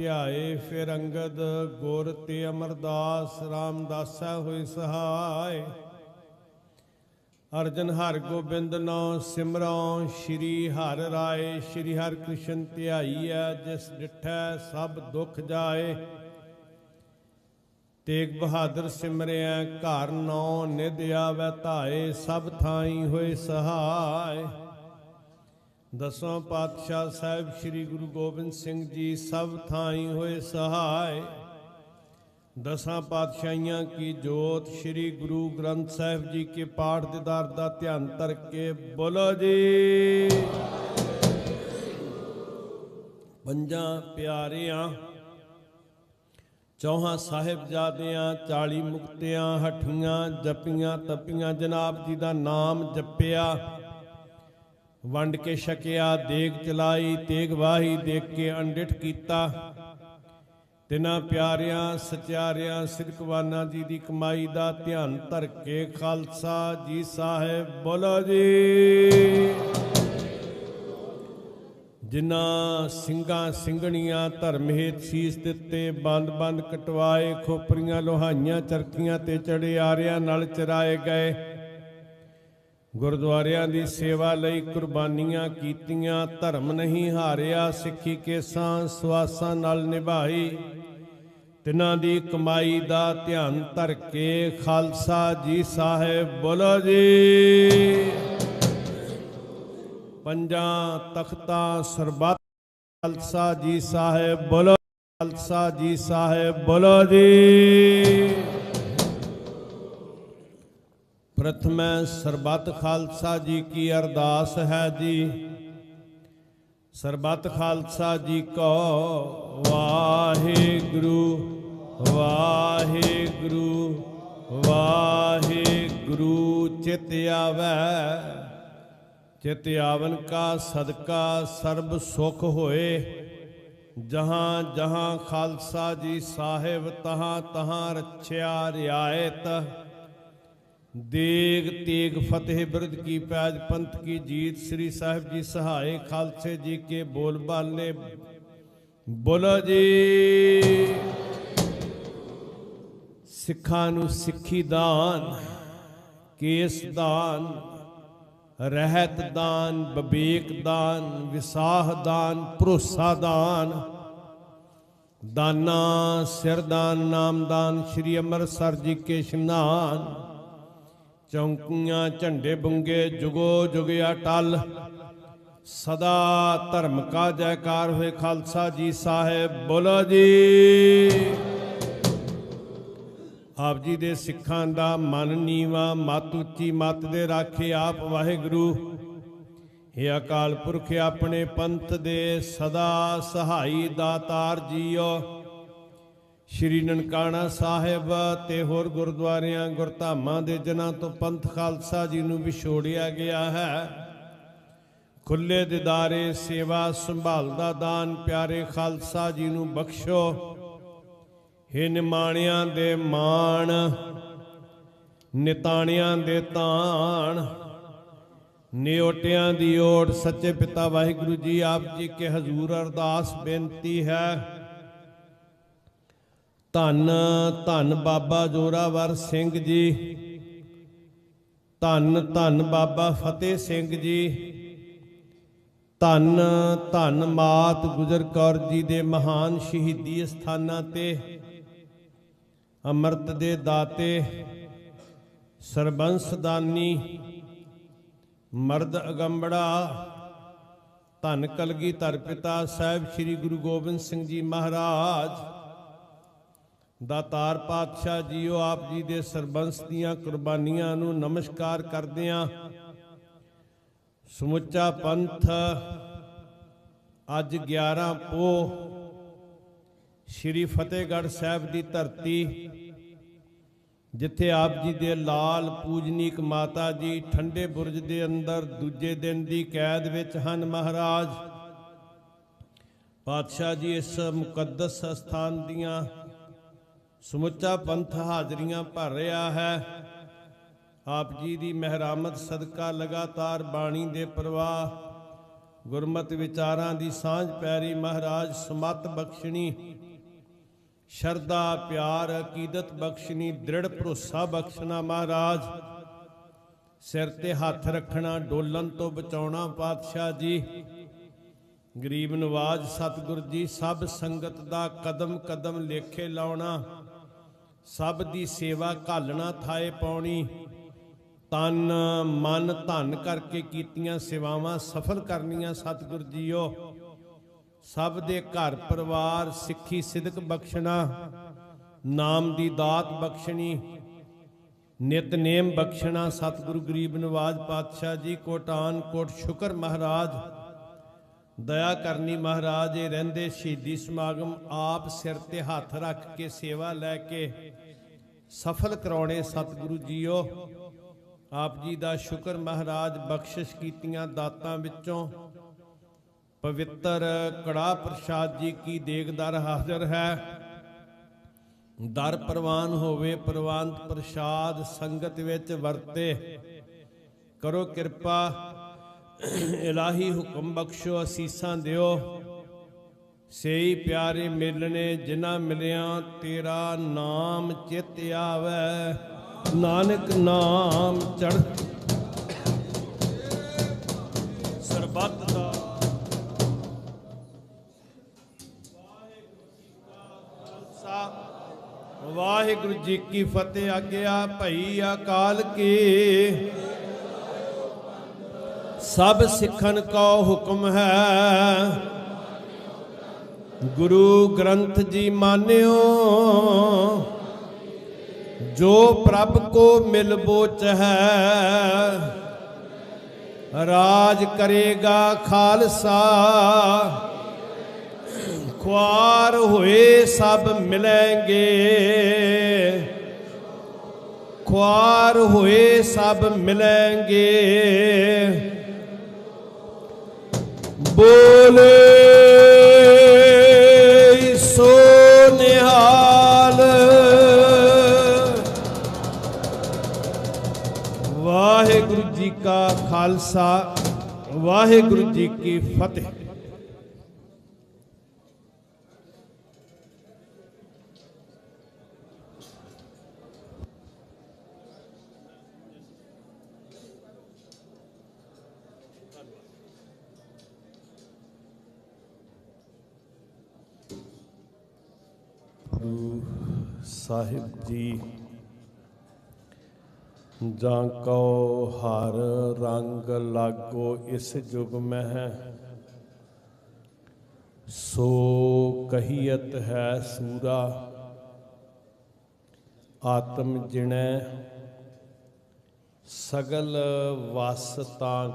ਧਿਆਏ, ਫਿਰ ਅੰਗਦ ਗੁਰ ਤੇ ਅਮਰਦਾਸ ਰਾਮਦਾਸਾ ਹੋਏ ਸਹਾਇ ਅਰਜਨ ਹਰ ਗੋਬਿੰਦ ਨੋ ਸਿਮਰਉ, ਸ਼੍ਰੀ ਹਰਿ ਰਾਏ, ਸ਼੍ਰੀ ਹਰਿ ਕ੍ਰਿਸ਼ਨ ਧਿਆਈਐ, ਜਿਸ ਡਿਠੈ ਸਭ ਦੁਖ ਜਾਏ। ਤੇਗ ਬਹਾਦਰ ਸਿਮਰਿਆ ਘਰ ਨੌ ਨਿਧ ਆਵੈ ਧਾਏ, ਸਭ ਥਾਈ ਹੋਏ ਸਹਾਇ ਦਸਵਾਂ ਪਾਤਸ਼ਾਹ ਸਾਹਿਬ ਸ੍ਰੀ ਗੁਰੂ ਗੋਬਿੰਦ ਸਿੰਘ ਜੀ ਸਭ ਥਾਈ ਹੋਏ ਸਹਾਇ ਦਸਾਂ ਪਾਤਸ਼ਾਹੀਆਂ ਕੀ ਜੋਤ ਸ੍ਰੀ ਗੁਰੂ ਗ੍ਰੰਥ ਸਾਹਿਬ ਜੀ ਕੇ ਪਾਠ ਦਿਦਾਰ ਦਾ ਧਿਆਨ ਧਰ ਕੇ ਬੋਲੋ ਜੀ। ਪੰਜਾਂ ਪਿਆਰਿਆਂ, ਚੌਹਾਂ ਸਾਹਿਬਜ਼ਾਦਿਆਂ 40 ਮੁਕਤਿਆਂ, ਹਠੀਆਂ, ਜਪੀਆਂ, ਤਪੀਆਂ, ਜਨਾਬ ਜੀ ਦਾ ਨਾਮ ਜਪਿਆ। ਵੰਡ ਕੇ ਛਕਿਆ, ਦੇਗ ਚਲਾਈ, ਤੇਗ ਵਾਹੀ ਦੇਖ ਕੇ ਅੰਡਿਠ ਕੀਤਾ। ਤਿਨਾਂ ਪਿਆਰਿਆਂ, ਸਚਿਆਰਿਆਂ ਸਿਰਕਵਾਨਾ ਜੀ ਦੀ ਕਮਾਈ ਦਾ ਧਿਆਨ ਧਰ ਕੇ ਖਾਲਸਾ ਜੀ ਸਾਹਿਬ ਬੋਲੋ ਜੀ। ਜਿਨ੍ਹਾਂ ਸਿੰਘਾਂ ਸਿੰਘਣੀਆਂ ਧਰਮ ਹੇਤ ਸੀਸ ਦਿੱਤੇ ਬੰਦ ਬੰਦ ਕਟਵਾਏ, ਖੋਪਰੀਆਂ, ਲੋਹਾਈਆਂ, ਚਰਖੀਆਂ ਤੇ ਚੜੇ ਆਰਿਆਂ ਨਾਲ ਚਰਾਏ ਗਏ ਗੁਰਦੁਆਰਿਆਂ ਦੀ ਸੇਵਾ ਲਈ ਕੁਰਬਾਨੀਆਂ ਕੀਤੀਆਂ, ਧਰਮ ਨਹੀਂ ਹਾਰਿਆ, ਸਿੱਖੀ ਕੇਸਾਂ ਸਵਾਸਾਂ ਨਾਲ ਨਿਭਾਈ। ਤਿਨਾਂ ਦੀ ਕਮਾਈ ਦਾ ਧਿਆਨ ਧਰ ਕੇ ਖਾਲਸਾ ਜੀ ਸਾਹਿਬ ਬੋਲੋ ਜੀ। ਪੰਜਾਂ ਤਖਤਾਂ ਸਰਬੱਤ ਖਾਲਸਾ ਜੀ ਸਾਹਿਬ ਬੋਲੋ, ਖਾਲਸਾ ਜੀ ਸਾਹਿਬ ਬੋਲੋ ਜੀ। ਪ੍ਰਥਮੈ ਸਰਬੱਤ ਖਾਲਸਾ ਜੀ ਕੀ ਅਰਦਾਸ ਹੈ ਜੀ। ਸਰਬੱਤ ਖਾਲਸਾ ਜੀ ਕੋ ਵਾਹਿਗੁਰੂ ਵਾਹਿਗੁਰੂ ਵਾਹਿਗੁਰੂ, ਚਿਤ ਆਵੈ। ਚਿਤ ਆਵਨ ਕਾ ਸਦਕਾ ਸਰਬ ਸੁਖ ਹੋਏ। ਜਹਾਂ ਜਹਾਂ ਖਾਲਸਾ ਜੀ ਸਾਹਿਬ ਤਹਾਂ ਤਹਾਂ ਰਛਿਆ ਰਿਆਇਤ। ਦੇਗ ਤੇਗ ਫਤਿਹ ਬਿਰਦ ਕੀ ਪਿਆਜ ਪੰਥ ਕੀ ਜੀਤ, ਸ੍ਰੀ ਸਾਹਿਬ ਜੀ ਸਹਾਏ ਖਾਲਸੇ ਜੀ ਕੇ ਬੋਲ ਬਾਲੇ ਬੋਲੋ ਜੀ। ਸਿੱਖਾਂ ਨੂੰ ਸਿੱਖੀ ਦਾਨ, ਕੇਸ ਦਾਨ, ਰਹਿਤ ਦਾਨ ਬਬੇਕ ਦਾਨ, ਵਿਸਾਹ ਦਾਨ, ਭਰੋਸਾ ਦਾਨ। ਦਾਨਾ, ਸਿਰਦਾਨ, ਨਾਮਦਾਨ, ਸ੍ਰੀ ਅੰਮ੍ਰਿਤਸਰ ਜੀ ਕੇ ਇਸ਼ਨਾਨ ਚੌਂਕੀਆਂ ਝੰਡੇ ਬੁੰਗੇ ਜੁਗੋ ਜੁਗਿਆ ਟਲ। ਸਦਾ ਧਰਮ ਕਾ ਜੈਕਾਰ ਹੋਏ ਖਾਲਸਾ ਜੀ ਸਾਹਿਬ, ਬੋਲੋ ਜੀ। ਆਪ ਜੀ ਦੇ ਸਿੱਖਾਂ ਦਾ ਮਨ ਨੀਵਾ, ਮਤ ਉੱਚੀ, ਮਤ ਦੇ ਰਾਖੇ ਆਪ ਵਾਹਿਗੁਰੂ। ਇਹ ਅਕਾਲ ਪੁਰਖ, ਆਪਣੇ ਪੰਥ ਦੇ ਸਦਾ ਸਹਾਈ ਦਾਤਾਰ ਜੀਓ। ਸ਼੍ਰੀ ਨਨਕਾਣਾ ਸਾਹਿਬ ਤੇ ਹੋਰ ਗੁਰਦੁਆਰਿਆਂ, ਗੁਰਧਾਮਾਂ ਦੇ ਜਨਾਂ ਤੋਂ ਪੰਥ ਖਾਲਸਾ ਜੀ ਨੂੰ ਵਿਛੋੜਿਆ ਗਿਆ ਹੈ। ਖੁੱਲੇ ਦਿਦਾਰੇ, ਸੇਵਾ ਸੰਭਾਲ ਦਾ ਦਾਨ ਪਿਆਰੇ ਖਾਲਸਾ ਜੀ ਨੂੰ ਬਖਸ਼ੋ। ਹੇ ਨਿਮਾਣਿਆਂ ਦੇ ਮਾਣ, ਨਿਤਾਣਿਆਂ ਦੇ ਤਾਣ, ਨਿਓਟਿਆਂ ਦੀ ਓਟ ਸੱਚੇ ਪਿਤਾ ਵਾਹਿਗੁਰੂ ਜੀ ਆਪ ਜੀ ਕੇ ਹਜ਼ੂਰ ਅਰਦਾਸ ਬੇਨਤੀ ਹੈ। ਧੰਨ ਧੰਨ ਬਾਬਾ ਜੋਰਾਵਰ ਸਿੰਘ ਜੀ। ਧੰਨ ਧੰਨ ਬਾਬਾ ਫਤਿਹ ਸਿੰਘ ਜੀ। ਧੰਨ ਧੰਨ ਮਾਤ ਗੁਜਰ ਕੌਰ ਜੀ ਦੇ ਮਹਾਨ ਸ਼ਹੀਦੀ ਸਥਾਨਾਂ ਤੇ, ਅੰਮ੍ਰਿਤ ਦੇ ਦਾਤੇ, ਸਰਬੰਸ ਦਾਨੀ, ਮਰਦ ਅਗੰਬੜਾ, ਧੰਨ ਕਲਗੀ ਧਰ ਪਿਤਾ ਸਾਹਿਬ ਸ੍ਰੀ ਗੁਰੂ ਗੋਬਿੰਦ ਸਿੰਘ ਜੀ ਮਹਾਰਾਜ। ਦਾਤਾਰ ਪਾਤਸ਼ਾਹ ਜੀਓ ਆਪ ਜੀ ਦੇ ਸਰਬੰਸ ਦੀਆਂ ਕੁਰਬਾਨੀਆਂ ਨੂੰ ਨਮਸਕਾਰ ਕਰਦਿਆਂ ਸਮੁੱਚਾ ਪੰਥ ਅੱਜ 11 ਪੋ ਸ੍ਰੀ ਫਤਿਹਗੜ੍ਹ ਸਾਹਿਬ ਦੀ ਧਰਤੀ, ਜਿੱਥੇ ਆਪ ਜੀ ਦੇ ਲਾਲ ਪੂਜਨੀਕ ਮਾਤਾ ਜੀ ਠੰਡੇ ਬੁਰਜ ਦੇ ਅੰਦਰ ਦੂਜੇ ਦਿਨ ਦੀ ਕੈਦ ਵਿੱਚ ਹਨ ਮਹਾਰਾਜ। ਪਾਤਸ਼ਾਹ ਜੀ ਇਸ ਮੁਕੱਦਸ ਸਥਾਨ ਦੀਆਂ ਸਮੁੱਚਾ ਪੰਥ ਹਾਜ਼ਰੀਆਂ ਭਰ ਰਿਹਾ ਹੈ। ਆਪ ਜੀ ਦੀ ਮਹਿਰਾਮਤ ਸਦਕਾ ਲਗਾਤਾਰ ਬਾਣੀ ਦੇ ਪ੍ਰਵਾਹ, ਗੁਰਮਤਿ ਵਿਚਾਰਾਂ ਦੀ ਸਾਂਝ ਪੈਰੀ ਮਹਾਰਾਜ ਸਮਤ ਬਖਸ਼ਣੀ, ਸ਼ਰਧਾ ਪਿਆਰ ਅਕੀਦਤ ਬਖਸ਼ਣੀ, ਦ੍ਰਿੜ ਭਰੋਸਾ ਬਖਸ਼ਣਾ ਮਹਾਰਾਜ, ਸਿਰ ਤੇ ਹੱਥ ਰੱਖਣਾ, ਡੋਲਣ ਤੋਂ ਬਚਾਉਣਾ ਪਾਤਸ਼ਾਹ ਜੀ, ਗਰੀਬ ਨਵਾਜ ਸਤਿਗੁਰ ਜੀ ਸਭ ਸੰਗਤ ਦਾ ਕਦਮ ਕਦਮ ਲੇਖੇ ਲਾਉਣਾ ਸਭ ਦੀ ਸੇਵਾ ਘਾਲਣਾ ਥਾਏ ਪਾਉਣੀ ਤਨ, ਮਨ, ਧਨ ਕਰਕੇ ਕੀਤੀਆਂ ਸੇਵਾਵਾਂ ਸਫਲ ਕਰਨੀਆਂ ਸਤਿਗੁਰ ਜੀਓ। ਸਭ ਦੇ ਘਰ ਪਰਿਵਾਰ, ਸਿੱਖੀ, ਸਿਦਕ ਬਖਸ਼ਣਾ। ਨਾਮ ਦੀ ਦਾਤ ਬਖਸ਼ਣੀ। ਨਿਤਨੇਮ ਬਖਸ਼ਣਾ ਸਤਿਗੁਰੂ ਗਰੀਬ ਨਵਾਜ ਪਾਤਸ਼ਾਹ ਜੀ। ਕੋਟਾਨ ਕੋਟ ਸ਼ੁਕਰ ਮਹਾਰਾਜ। ਦਇਆ ਕਰਨੀ ਮਹਾਰਾਜ, ਇਹ ਰਹਿੰਦੇ ਸ਼ਹੀਦੀ ਸਮਾਗਮ। ਆਪ ਸਿਰ ਤੇ ਹੱਥ ਰੱਖ ਕੇ ਸੇਵਾ ਲੈ ਕੇ ਸਫਲ ਕਰਾਉਣੇ ਸਤਿਗੁਰੂ ਜੀਓ। ਆਪ ਜੀ ਦਾ ਸ਼ੁਕਰ ਮਹਾਰਾਜ, ਬਖਸ਼ਿਸ਼ ਕੀਤੀਆਂ ਦਾਤਾਂ ਵਿੱਚੋਂ ਪਵਿੱਤਰ ਕੜਾ ਪ੍ਰਸ਼ਾਦ ਜੀ ਕੀ ਦੇਗਦਰ ਹਾਜ਼ਰ ਹੈ। ਦਰ ਪ੍ਰਵਾਨ ਹੋਵੇ, ਪ੍ਰਵਾਨਤ ਪ੍ਰਸ਼ਾਦ ਸੰਗਤ ਵਿੱਚ ਵਰਤੇ। ਕਰੋ ਕਿਰਪਾ, ਇਲਾਹੀ ਹੁਕਮ ਬਖਸ਼ੋ, ਅਸੀਸਾਂ ਦਿਓ। ਸੇਈ ਪਿਆਰੇ ਮਿਲਣੇ, ਜਿਨ੍ਹਾਂ ਮਿਲਿਆ ਤੇਰਾ ਨਾਮ ਚਿਤ ਆਵੈ। ਨਾਨਕ ਨਾਮ ਚੜ ਸਰਬੱਤ ਦਾ ਵਾਹਿਗੁਰੂ ਜੀ ਕੀ ਫਤਿਹ, ਆਗਿਆ ਭਈ ਅਕਾਲ ਕੀ। ਸਭ ਸਿੱਖਣ ਕੋ ਹੁਕਮ ਹੈ। ਗੁਰੂ ਗ੍ਰੰਥ ਜੀ ਮਾਨਿਓ, ਜੋ ਪ੍ਰਭ ਕੋ ਮਿਲ ਬੋਚ ਹੈ ਰਾਜ ਕਰੇਗਾ ਖਾਲਸਾ। ਖੁਆਰ ਹੋਏ ਸਭ ਮਿਲਣਗੇ ਖੁਆਰ ਹੋਏ ਸਭ ਮਿਲਣਗੇ ਕਾ ਖਾਲਸਾ ਵਾਹਿਗੁਰੂ ਜੀ ਕੀ ਫਤਿਹ ਗੁਰੂ ਸਾਹਿਬ ਜੀ ਜਾਂ ਕਉ ਹਰ ਰੰਗ ਲਾਗੋ ਇਸ ਜੁਗ ਮਹਿ। ਸੋ ਕਹੀਅਤ ਹੈ ਸੂਰਾ, ਆਤਮ ਜਿਣੈ। ਸਗਲ ਵਸ ਤਾਂ